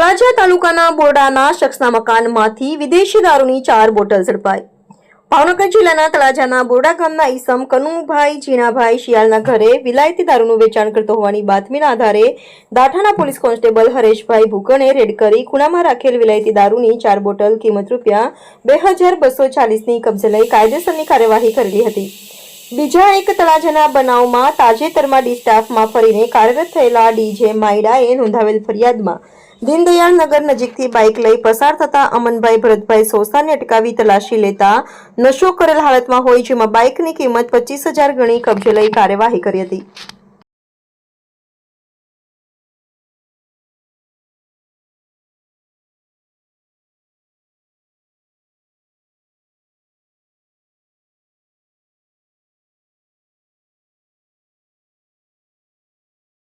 તળાજા તાલુકાના બોરડાના શખ્સના મકાનમાંથી વિદેશી દારૂની ચાર બોટલ ઝડપાઈ. ભાવનગર જિલ્લાના તળાજાના બોરડા ગામના ઈસમ કનુભાઈ, જીણાભાઈ શિયાળના ઘરે વિલાયતી દારૂનું વેચાણ કરતો હોવાની બાતમીના આધારે દાઠાના police constable Hareshbhai Bhukane raid કરી ખૂણામાં રાખેલ વિલાયતી દારૂની ચાર બોટલ કિંમત રૂપિયા બે હજાર બસો ચાલીસની કબજે લઈ કાયદેસરની કાર્યવાહી કરેલી હતી. બીજા એક તળાજાના બનાવમાં તાજેતરમાં ડી સ્ટાફમાં ફરીને કાર્યરત થયેલા ડીજે માયડાએ નોંધાવેલ ફરિયાદમાં દીનદયાળ નગર નજીકથી બાઇક લઈ પસાર થતા અમનભાઈ ભરતભાઈ સોસાને અટકાવી તલાશી લેતા નશો કરેલ હાલતમાં હોય જેમાં બાઇકની કિંમત પચીસ હજાર ગણી કબજે લઈ કાર્યવાહી કરી હતી.